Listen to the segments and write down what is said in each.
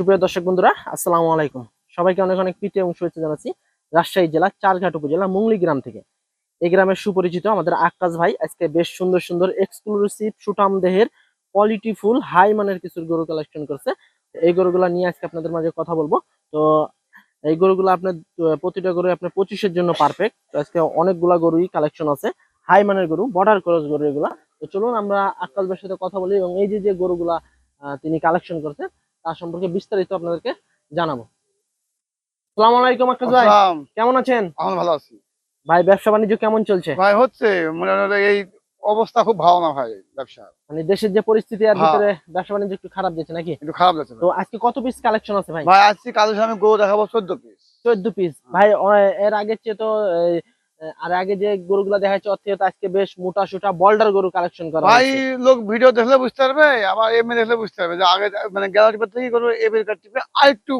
সুপ্রিয় দর্শক বন্ধুরা, আসসালামু আলাইকুম। সবাইকে অনেক অনেক প্রীতি এবং শুভেচ্ছা জানাচ্ছি রাজশাহী জেলা চারঘাট উপজেলা মুংলি গ্রাম থেকে। এই গ্রামের সুপরিচিত আমাদের আকাশ ভাই আজকে বেশ সুন্দর সুন্দর এক্সক্লুসিভ সুটাম দেহের কোয়ালিটি ফুল হাই মানের কিছু গরু কালেকশন করছে। এই গরুগুলা নিয়ে আজকে আপনাদের মাঝে কথা বলব। তো এই গরুগুলো আপনার প্রতিটা গরু আপনার পঁচিশের জন্য পারফেক্ট আজকে অনেকগুলা গরুই কালেকশন আছে। হাই মানের গরু বর্ডার ক্রস গরু এগুলা। তো চলুন আমরা আকাশ ভাইয়ের সাথে কথা বলি এবং এই যে যে গরুগুলা তিনি কালেকশন করছে তার সম্পর্কে বিস্তারিত আপনাদেরকে জানাব। সালাম আলাইকুম আকাশ ভাই। কেমন আছেন? আমি ভালো আছি। ভাই ব্যবসা বাণিজ্য কেমন চলছে? ভাই হচ্ছে এই অবস্থা খুব ভালো না ভাই ব্যবসা। মানে দেশের যে পরিস্থিতি আর হ্যাঁ। ভিতরে ব্যবসা বাণিজ্য একটু খারাপ যাচ্ছে নাকি? একটু খারাপ যাচ্ছে তো আজকে কত পিস কালেকশন আছে ভাই? ভাই আজকে কালকে আমি গরু দেখাবো চোদ্দ পিস চোদ্দ পিস ভাই এর আগে চেয়ে তো আর আগে যে গরুগুলা দেখা যাচ্ছে ওর থেকে আজকে বেশ মোটা সোটা বল্ডার গরু কালেকশন করা ভাই লোক ভিডিও দেখলে বুঝতে পারবে আবার এমনি দেখলে বুঝতে পারবে যে আগে মানে গ্যালারি পর থেকে করব এবার টিপে আর একটু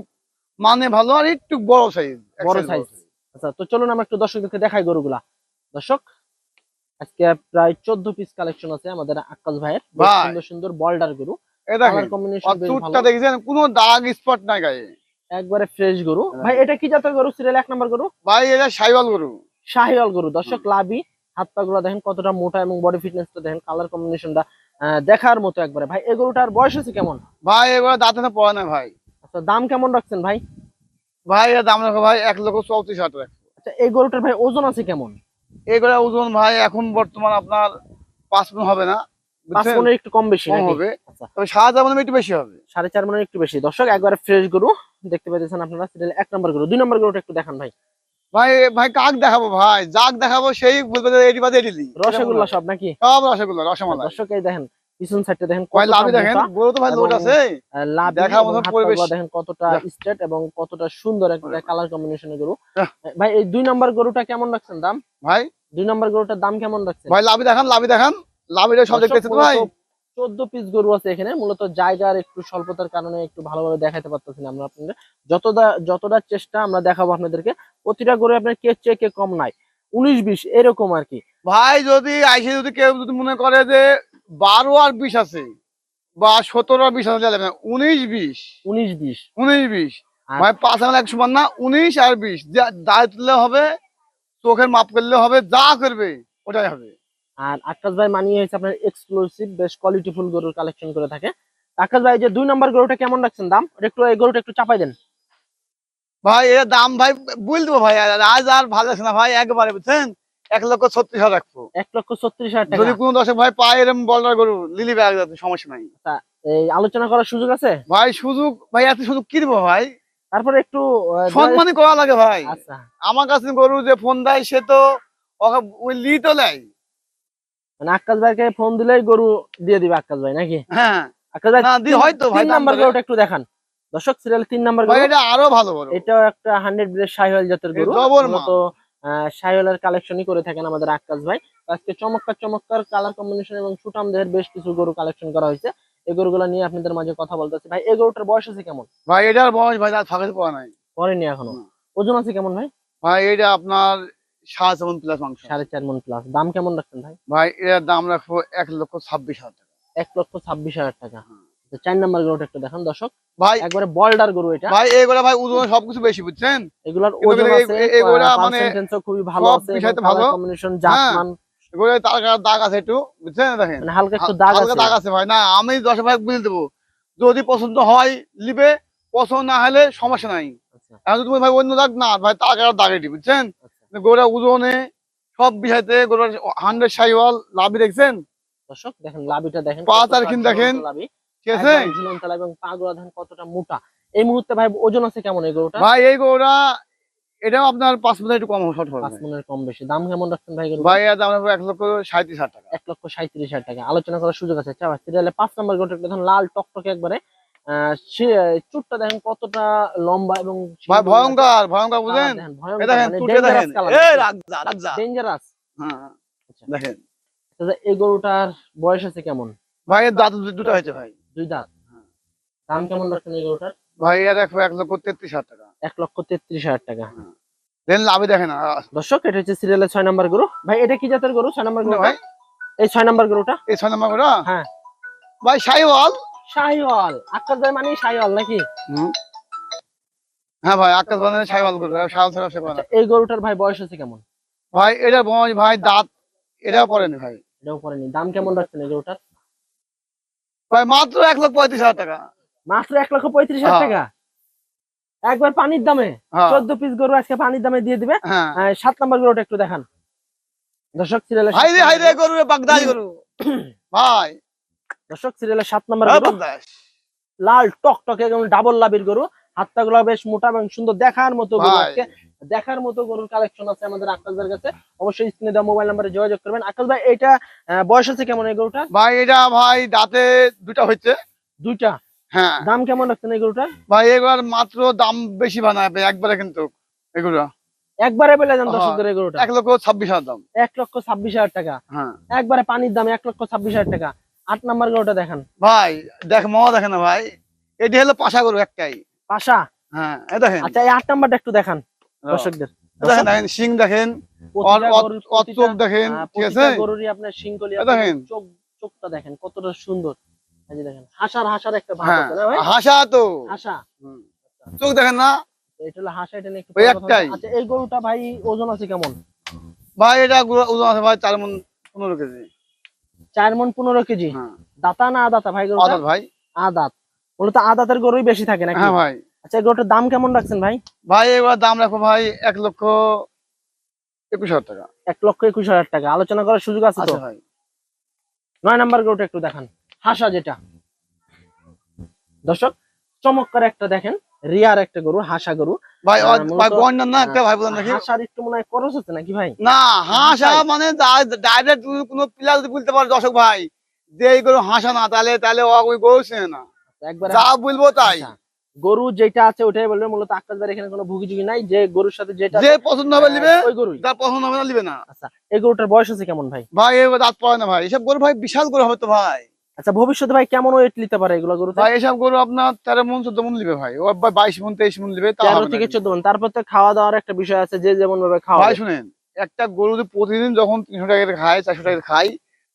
মানে ভালো আর একটু বড় সাইজ বড় সাইজ আচ্ছা তো চলুন আমরা একটু দর্শকদেরকে দেখাই গরুগুলা। দর্শক আজকে প্রায় চোদ্দ পিস কালেকশন আছে আমাদের আকাশ ভাইয়ের। সুন্দর সুন্দর বল্ডার গরু। কোনো দাগ স্পট নাই গায়ে। একবারে ফ্রেশ গরু। হ্যাঁ। ভাই এটা কি জাতের গরু? সিরিয়াল এক নম্বর গরু? ভাই এটা সাইবাল গরু। শাহিওয়াল গরু। দর্শক লাভি হাত পা গুলো দেখেন কতটা মোটা এবং বডি ফিটনেস ফিটনেসটা দেখেন কালার কম্বিনেশনটা দেখার মতো একবারে। ভাই এই গরুটার বয়স আছে কেমন? ভাই এবার দাঁতে না পড়ে না ভাই। আচ্ছা দাম কেমন রাখছেন ভাই? ভাই এর দাম রাখো ভাই এক লক্ষ চৌত্রিশ হাজার আচ্ছা এই গরুটার ভাই ওজন আছে কেমন? এই এগুলা ওজন ভাই এখন বর্তমান আপনার পাঁচ মন হবে না একটু কম বেশি হবে। আচ্ছা। তবে সাত হাজার মনে একটু বেশি হবে। সাড়ে চার মনের একটু বেশি। দর্শক একবারে ফ্রেশ গরু দেখতে পাচ্ছেন আপনারা এক নম্বর গরু। দুই নম্বর গরুটা একটু দেখান ভাই। ভাই ভাই কাক দেখাবো ভাই? যাক দেখাবো সেই বলবে এটি বাদে এটি রসগোল্লা সব নাকি? সব রসগোল্লা রসমালাই। দর্শক এই দেখেন পিছন সাইডটা দেখেন লাভি দেখেন। মোটা, তো ভাই লোড আছে আহ, দেখার মতো পরিবেশ। দেখেন কতটা স্ট্রেট এবং কতটা সুন্দর একটা কালার কম্বিনেশনের গরু। ভাই এই দুই নম্বর গরুটা কেমন রাখছেন দাম? ভাই? দুই নম্বর গরুটার দাম কেমন রাখছেন? ভাই লাভি দেখান লাভি দেখান। লাভিটা সব দেখতেছে ভাই? চোদ্দ পিস গরু আছে এখানে। মূলত জায়গার একটু স্বল্পতার কারণে একটু ভালোভাবে দেখাতে পারতেছি না আমরা আপনাদের। যতটা যতটা চেষ্টা আমরা দেখাবো আপনাদেরকে প্রতিটা গরু আপনার কে চেয়ে কে কম নাই। উনিশ বিশ এরকম আর কি। ভাই যদি আইসে যদি কেউ যদি মনে করে যে বারো আর বিশ আছে বা সতেরো আর বিশ আছে যাবে না উনিশ বিশ। উনিশ বিশ। উনিশ বিশ। ভাই পাঁচ আঙুল এক সমান না উনিশ আর বিশ। যা দায় তুললে হবে চোখের মাপ করলে হবে যা করবে ওটাই হবে। আর আকাশ ভাই মানিয়ে হয়েছে আপনার এক্সক্লুসিভ বেশ কোয়ালিটি ফুল গরুর কালেকশন করে থাকে। আকাশ ভাই যে দুই নম্বর গরুটা কেমন রাখছেন? দাম? একটু এই গরুটা একটু চাপাই দেন। ভাই এর দাম ভাই বুঝ দেবো ভাই। আজ আর ভালো লাগছে না ভাই একবারে বুঝছেন? এক লক্ষ ছত্রিশ হাজার রাখব। এক লক্ষ ছত্রিশ হাজার যদি কোনো দর্শক ভাই পায় এরম বলার গরু লিলি ব্যাগ সমস্যা নাই। এই আলোচনা করার সুযোগ আছে? ভাই সুযোগ ভাই এত সুযোগ কি দেবো ভাই? তারপরে একটু সম্মানই করা লাগে ভাই। আচ্ছা। আমার কাছে গরু যে ফোন দেয় সে তো ওকে ওই লি তো নেয়। মানে আকাশ ভাইকে ফোন দিলেই গরু দিয়ে দিবে আকাশ ভাই নাকি? হ্যাঁ। আকাশ ভাই হয়তো তিন নাম্বার গরুটা একটু দেখান। দর্শক সিরিয়াল তিন নাম্বার গরু। এটা আরও ভালো গরু। এটাও একটা হান্ড্রেড ব্রেড শাহিওয়াল জাতের গরু। শাহিওয়ালের কালেকশনই করে থাকেন আমাদের আকাশ ভাই। আজকে চমৎকার চমৎকার কালার কম্বিনেশন এবং সুটাম দেহের বেশ কিছু গরু কালেকশন করা হয়েছে। এই গরুগুলো নিয়ে আপনাদের মাঝে কথা বলতেছি ভাই এই গরুটার বয়স আছে কেমন? ভাই এটার বয়স ভাই তার ফাঁকা পাওয়া নাই। পরেনি এখনও। ওজন আছে কেমন ভাই? ভাই এটা আপনার সাত সেভেন প্লাস মাংস সাড়ে চার মন প্লাস দাম কেমন রাখছেন ভাই? ভাই এটার দাম রাখব এক লক্ষ ছাব্বিশ হাজার টাকা। এক লক্ষ ছাব্বিশ হাজার টাকা। চার নাম্বার গরুটা একটু দেখান দর্শক। ভাই একবারে বল্ডার গরু এটা। ভাই এগুলা ভাই ওজন সবকিছু বেশি বুঝছেন? এগুলার ওজন আছে এগুলা মানে খুবই ভালো আছে ভালো। কম্বিনেশন জাত হ্যাঁ। তার দাগ আছে একটু বুঝছেন দেখেন? মানে হালকা একটু দাগ আছে। দাগ আছে ভাই। না আমি দশ ভাই বুঝে দেবো যদি পছন্দ হয় লিবে পছন্দ না হলে সমস্যা নাই। আচ্ছা। এখন তুমি ভাই অন্য দাগ না ভাই তার দাগ এটি বুঝছেন? আচ্ছা গোড়া ওজনে সব বিষয়তে গোড়া হান্ড্রেড সাইওয়াল লাভি দেখছেন? দর্শক দেখেন লাভিটা দেখেন পা তার কিন্তু দেখেন। লাভি, ঠিক আছে? একদম ঝুলন্ত লাভি এবং দেখেন কতটা মোটা। এই মুহূর্তে ভাই ওজন আছে কেমন এই গরুটা ভাই এই গোড়া এটাও আপনার পাঁচ মিনিট একটু কম শর্ট হবে। পাঁচ কম বেশি। দাম কেমন রাখছেন ভাই ভাই দাম রাখব এক লক্ষ সাঁত্রিশ হাজার টাকা। এক লক্ষ সাঁত্রিশ হাজার টাকা। আলোচনা করার সুযোগ আছে। আচ্ছা সিরিয়ালে পাঁচ নম্বর গরুটা লাল টকটকে একবারে সে- চুটটা দেখেন কতটা লম্বা এবং ভয়ঙ্কর ভয়ঙ্কর দেখেন দেখেন এই ডেঞ্জারাস হ্যাঁ। দেখেন। এই গরুটার বয়স আছে কেমন? ভাই দাঁত দুটো হয়েছে ভাই। দুই দাঁত। দাম কেমন রাখছেন এই গরুটার? ভাই এর এক লক্ষ তেত্রিশ হাজার টাকা। এক লক্ষ তেত্রিশ হাজার টাকা। দেন লাভে দেখেন দর্শক এটা হচ্ছে সিরিয়ালের ছয় নম্বর গরু। ভাই এটা কি জাতের গরু? ছয় নম্বর গরু ভাই। এই ছয় নম্বর গরুটা? এই ছয় নম্বর গোড়া হ্যাঁ। ভাই সাইওয়াল। শাহিওয়াল আকাশ ভাই মানে শাহিওয়াল নাকি? হ্যাঁ ভাই আকাশ করবে সাল ছাড়া সে পারে এই গরুটার ভাই বয়স আছে কেমন? ভাই এটা বয়স ভাই দাঁত এটাও পড়েনি ভাই। এটাও পড়েনি। দাম কেমন রাখছেন এই গরুটার? ভাই মাত্র এক লক্ষ পঁয়ত্রিশ হাজার টাকা। মাত্র এক লক্ষ পঁয়ত্রিশ হাজার হ্যাঁ। টাকা? একবার পানির দামে হ্যাঁ। চোদ্দ পিস গরু আজকে পানির দামে দিয়ে দিবে। হ্যাঁ। সাত নম্বর গরুটা একটু দেখান। দর্শক হাই রে হাই রে গরু। বাগদাই গরু। ভাই। দর্শক সিরিয়ালের সাত নম্বর। লাল টক টকে ডাবল লাভের গরু। হাতটা গুলো বেশ মোটা এবং সুন্দর দেখার মতো দেখার মতো গরুর কালেকশন আছে আমাদের আকাশদের কাছে। অবশ্যই স্ক্রিনে দেওয়া মোবাইল নাম্বারে যোগাযোগ করবেন। আকাশ ভাই এটা বয়স আছে কেমন এই গরুটা ভাই এটা ভাই দাঁতে দুটা হচ্ছে দুইটা? হ্যাঁ। দাম কেমন রাখছেন এই গরুটা ভাই এগুলার মাত্র দাম বেশি বানাবে একবারে কিন্তু এগুলো একবারে বলে দেন হ্যাঁ। দর্শকদের এই গরুটা। এক লক্ষ ছাব্বিশ হাজার দাম। এক লক্ষ ছাব্বিশ হাজার টাকা। হ্যাঁ। একবারে পানির দাম এক লক্ষ ছাব্বিশ হাজার টাকা। আট নাম্বার গরুটা দেখান। ভাই দেখ মামা দেখেন না ভাই। এটি হলো পাশা গরু একটাই। পাশা? হ্যাঁ এ দেখেন। আচ্ছা এই আট নাম্বারটা একটু দেখান দর্শকদের। দেখেন দেখেন অর চোখ দেখেন ঠিক আছে? গরুরই আপনার শিংকলি এ দেখেন। চোখ চোখটা দেখেন কতটা সুন্দর। এই যে দেখেন হাসার হাসার একটা ভাব হ্যাঁ আছে ভাই? হাসা তো। হাসা। চোখ দেখেন না? এটা হলো হাসা এটা একটু একটাই। আচ্ছা এই গরুটা ভাই ওজন আছে কেমন? ভাই এটা ওজন আছে ভাই চার মন পনেরো কেজি। চার মন পনেরো কেজি। হ্যাঁ। দাতা না আদাতা? ভাই আদাত ভাই। আদাত। মূলত আদাতের গরুই বেশি থাকে নাকি? হ্যাঁ ভাই। আচ্ছা গরুটার দাম কেমন রাখছেন ভাই? ভাই এবার দাম রাখো ভাই এক লক্ষ একুশ হাজার টাকা। এক লক্ষ একুশ হাজার টাকা। আলোচনা করার সুযোগ আছে তো? ভাই। নয় নাম্বার গরুটা একটু দেখান। হাসা যেটা। দর্শক চমৎকার একটা দেখেন। রিয়ার একটা গরু হাসা গরু। ভাই হ্যাঁ, ভাই মূলত- না একটা ভাই বলেন নাকি? হাসার একটু মনে খরচ হচ্ছে নাকি ভাই? না হাসা মানে ডাইরেক্ট কোনো প্লেয়ার যদি বলতে পারে দর্শক ভাই যে এই গরু হাসা না তাহলে তাহলে ওই গরু চেনে না। একবারে যা বলব তাই। আচ্ছা, গরু যেটা আছে ওটাই বলবে মূলত আকাশদার এখানে কোনো ভুগিঝুগি নাই যে গরুর সাথে যেটা যে পছন্দ হবে আহ, নিবে ওই যার পছন্দ হবে না নিবে না। আচ্ছা এই গরুটার বয়স আছে কেমন ভাই? ভাই দাঁত পড়ে না ভাই। এসব গরু ভাই বিশাল গরু হবে তো ভাই। আচ্ছা ভবিষ্যতে ভাই কেমন ওয়েট নিতে পারে এগুলো গরু ভাই এসব গরু আপনার তেরো মন চোদ্দ মন নিবে ভাই। ও বাইশ মন তেইশ মন নিবে তেরো থেকে চোদ্দ মন। তারপর তো খাওয়া দাওয়ার একটা বিষয় আছে যে যেমন ভাবে খাওয়া ভাই শুনেন একটা গরু যদি প্রতিদিন যখন তিনশো টাকা করে খায় চারশো টাকা করে খায়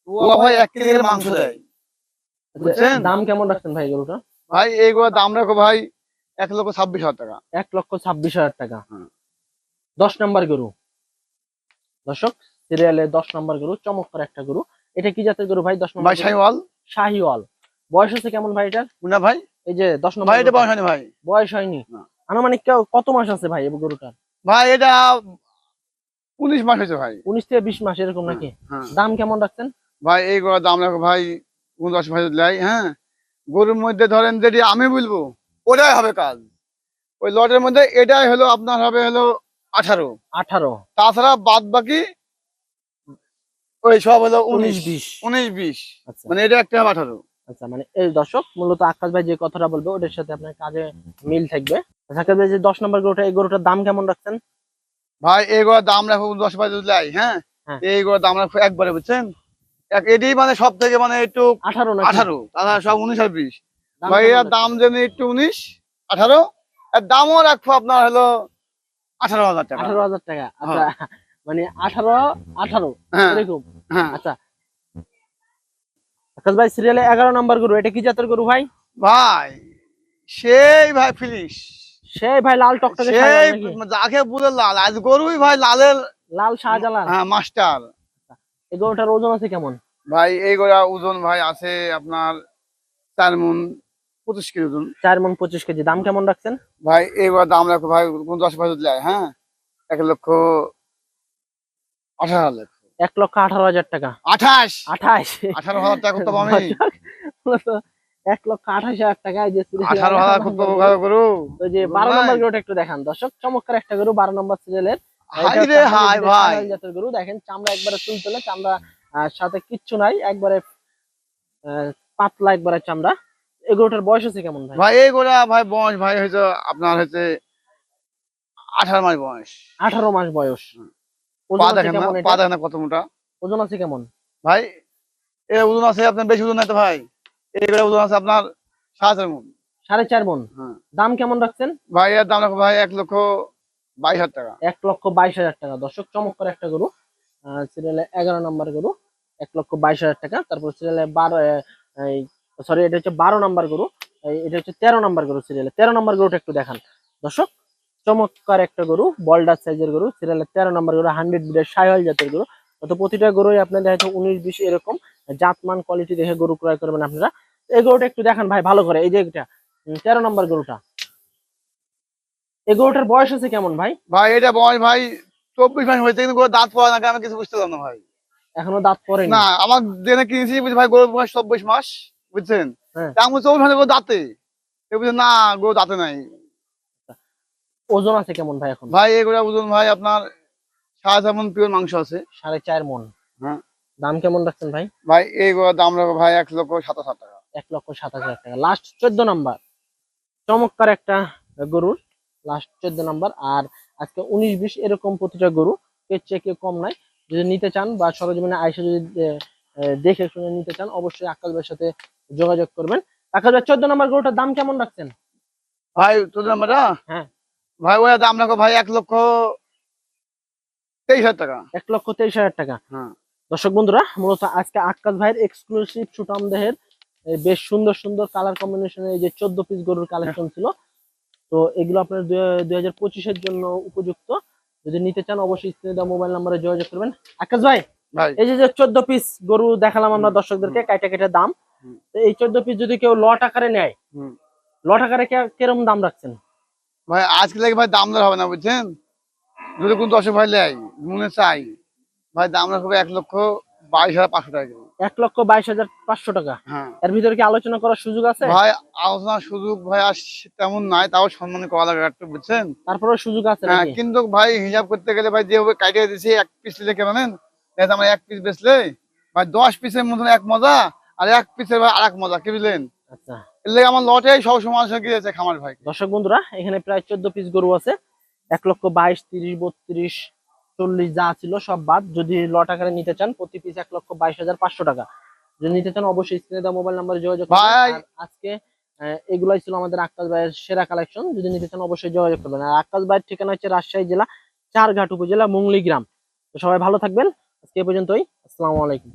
ও ভাই এক কেজি মাংস দেয়। দাম কেমন রাখছেন ভাই গরুটা? ভাই এই গরুর দাম রাখো ভাই এক লক্ষ ছাব্বিশ হাজার টাকা। এক লক্ষ ছাব্বিশ হাজার টাকা। দশ নাম্বার গরু। দর্শক সিরিয়ালে দশ নাম্বার গরু চমৎকার একটা গরু। এটা কি জাতের গরু ভাই? দশ নম্বর ভাই শাহিওয়াল শাহিওয়াল। বয়স আছে কেমন ভাই এটার? মুনা ভাই? এই যে দশ নম্বর ভাই এটা বয়স হয়নি ভাই। বয়স হয়নি। না। আনুমানিক কত মাস আছে ভাই গরুটার? ভাই এটা উনিশ মাস হয়েছে ভাই। উনিশ থেকে বিশ মাস এরকম নাকি? হ্যাঁ। দাম কেমন রাখছেন? ভাই এই গরুর দাম রাখো ভাই উনদশ ভাই লাই হ্যাঁ। গরুর মধ্যে ধরেন যেটি আমি বলব ওটাই হবে কাজ। ওই লটের মধ্যে এটাই হলো আপনার হবে হলো আঠারো। আঠারো। তাছাড়া বাদ বাকি ওই সব হলো উনিশ বিশ উনিশ বিশ। আচ্ছা। মানে এটা একটা আঠারো। আচ্ছা মানে এই দর্শক মূলত আকাশ ভাই যে কথাটা বলবে ওটার সাথে আপনার কাজে মিল থাকবে। আকাশ ভাই যে দশ নম্বর গরুটা এই গরুটার দাম কেমন রাখছেন? ভাই এই গরুর দাম রাখো দশ লাই হ্যাঁ? হ্যাঁ। এই গরুর দাম রাখো একবারে বুঝছেন? এটি মানে সব থেকে মানে একটু আঠারো না আঠারো সব উনিশ আর বিশ। ভাই এর দাম যেন একটু উনিশ আঠারো এর দামও রাখব আপনার হলো আঠারো হাজার টাকা। আঠারো হাজার টাকা আচ্ছা। মানে আঠারো আঠারো হ্যাঁ। এরকম। হ্যাঁ। আচ্ছা। আকাশ ভাই সিরিয়ালে এগারো নম্বর গরু এটা কি জাতের গরু ভাই? ভাই সেই ভাই সেই ভাই লাল টকটকে সেই যাকে বলে লাল আজ গরুই ভাই লালের লাল শাহজালাল। হ্যাঁ মাস্টার। এই গরুটার ওজন আছে কেমন? ভাই এই গোড়া ওজন ভাই আছে আপনার চার মন পঁচিশ কেজি ওজন। চার মন পঁচিশ কেজি। দাম কেমন রাখছেন? ভাই এই দাম রাখো ভাই দশ দেয় হ্যাঁ? এক লক্ষ আঠারো হাজার। এক লক্ষ আঠারো হাজার টাকা। আঠাশ? আঠাশ। আঠারো হাজার টাকা করতে আমি। এক লক্ষ আঠাশ হাজার টাকায় যে আঠারো হাজার করতে গরু। ওই যে বারো নম্বর গরুটা একটু দেখান। দর্শক চমৎকার একটা গরু বারো নম্বর সিরিয়ালের জাতের গরু। দেখেন চামড়া একবারে তুলতুলে চামড়া আহ, সাথে কিচ্ছু নাই একবারে পাতলা একবারে চামড়া। এই গরুটার বয়স আছে কেমন ভাই? ভাই এই ভাই বয়স ভাই হয়েছে আপনার হচ্ছে আঠারো মাস বয়স। আঠারো মাস বয়স। পা দেখেন না পা দেখেন না কত মোটা। ওজন আছে কেমন? ভাই এর ওজন আছে আপনার বেশি ওজন নাই তো ভাই। এই ওজন আছে আপনার সাড়ে চার মন। সাড়ে চার মন। হ্যাঁ। দাম কেমন রাখছেন? ভাই এর দাম রাখো ভাই এক লক্ষ বাইশ হাজার টাকা। এক লক্ষ বাইশ হাজার টাকা। দর্শক চমৎকার একটা গরু। সিরিয়ালে এগারো নম্বর গরু। এক লক্ষ বাইশ হাজার টাকা। তারপর সিরিয়ালে বারো সরি এটা হচ্ছে বারো নাম্বার গরু। এটা হচ্ছে তেরো নাম্বার গরু সিরিয়ালে তেরো নাম্বার গরুটা একটু দেখান। দর্শক চমৎকার একটা গরু বলডার সাইজের গরু সিরিয়ালে তেরো নাম্বার গরু হান্ড্রেড বিডের সাইওয়াল জাতের গরু। তো প্রতিটা গরুই আপনার দেখা যাচ্ছে উনিশ বিশ এরকম জাতমান কোয়ালিটি দেখে গরু ক্রয় করবেন আপনারা। এই গরুটা একটু দেখান ভাই ভালো করে। এই যে এটা তেরো নাম্বার গরুটা। এই গরুটার বয়স আছে কেমন ভাই? ভাই এটা বয়স ভাই চব্বিশ মাস হয়েছে কিন্তু দাঁত পড়া না আমি কিছু বুঝতে পারলাম না ভাই। এখনও দাঁত পড়েনি? না আমার জেনে কিনেছি বুঝি ভাই গরুর বয়স চব্বিশ মাস বুঝছেন? হ্যাঁ। চব্বিশ মাসে দাঁতে। বুঝছেন না গরু দাঁতে নাই। ওজন আছে কেমন ভাই এখন? ভাই এগুলো ওজন ভাই আপনার সাড়ে মন পিওর মাংস আছে। সাড়ে চার মন। হ্যাঁ। দাম কেমন রাখছেন ভাই? ভাই এইগুলোর দাম রাখব ভাই এক লক্ষ সাতাশ হাজার টাকা। এক লক্ষ সাতাশ হাজার টাকা। লাস্ট চোদ্দ নাম্বার। চমৎকার একটা গরুর লাস্ট চোদ্দ নাম্বার। আর আজকে উনিশ বিশ এরকম প্রতিটা গরু। এর চেয়ে কেউ কম নাই। যদি নিতে চান বা সরজমিনে আইসে যদি দেখে শুনে নিতে চান অবশ্যই আকাশ ভাইয়ের সাথে যোগাযোগ করবেন। আকাশ ভাই চোদ্দ নাম্বার গরুটার দাম কেমন রাখছেন? ভাই তোর নাম্বারটা? হ্যাঁ। ভাই ওই দাম রাখো ভাই এক লক্ষ তেইশ হাজার টাকা। এক লক্ষ তেইশ হাজার টাকা। হ্যাঁ। দর্শক বন্ধুরা মূলত আজকে আকাশ ভাইয়ের এক্সক্লুসিভ সুটাম দেহের বেশ সুন্দর সুন্দর কালার কম্বিনেশনের এই যে চোদ্দ পিস গরুর কালেকশন ছিল। তো এগুলো আপনার দুই হাজার পঁচিশের জন্য উপযুক্ত। যদি নিতে চান অবশ্যই স্ক্রিনে দেওয়া মোবাইল নাম্বারে যোগাযোগ করবেন। আকাশ ভাই এই যে চোদ্দ পিস গরু দেখালাম আমরা দর্শকদেরকে কাইটা কেটে দাম। এই চোদ্দ পিস যদি কেউ লট আকারে নেয় লট আকারে কে- কিরম দাম রাখছেন? ভাই আজকে লাগে ভাই দাম দর হবে না বুঝছেন? যদি কোন দশক ভাই নেয় মনে চাই। ভাই দাম রাখব এক লক্ষ বাইশ হাজার পাঁচশো টাকা এক লক্ষ বাইশ হাজার পাঁচশো টাকা। হ্যাঁ। এর ভিতরে কি আলোচনা করার সুযোগ আছে? ভাই আলোচনার সুযোগ ভাই আর তেমন নাই তাও সম্মান করা লাগে একটু বুঝছেন? তারপরে সুযোগ আছে হ্যাঁ কিন্তু ভাই হিসাব করতে গেলে ভাই যেভাবে কাটিয়ে দিয়েছি এক পিস লিখে মানেন আমার এক পিস বেচলে ভাই দশ পিসের মতন এক মজা আর এক পিসের ভাই আর এক মজা কি বুঝলেন? আচ্ছা। এর আমার লটে সব সময় সঙ্গে খামার ভাই? দর্শক বন্ধুরা এখানে প্রায় চোদ্দ পিস গরু আছে। এক লক্ষ বাইশ তিরিশ বত্রিশ চল্লিশ যা ছিল সব বাদ। যদি লট আকারে নিতে চান প্রতি পিস এক লক্ষ বাইশ হাজার পাঁচশো টাকা। যদি নিতে চান অবশ্যই স্ক্রিনে দেওয়া মোবাইল নাম্বারে যোগাযোগ ভাই। আজকে এগুলাই ছিল আমাদের আকাশ ভাইয়ের সেরা কালেকশন যদি নিতে চান অবশ্যই যোগাযোগ করবেন। আর আকাশ ভাইয়ের ঠিকানা হচ্ছে রাজশাহী জেলা চারঘাট উপজেলা মুংলি গ্রাম। তো সবাই ভালো থাকবেন। আজকে এ পর্যন্তই। আসসালামু আলাইকুম।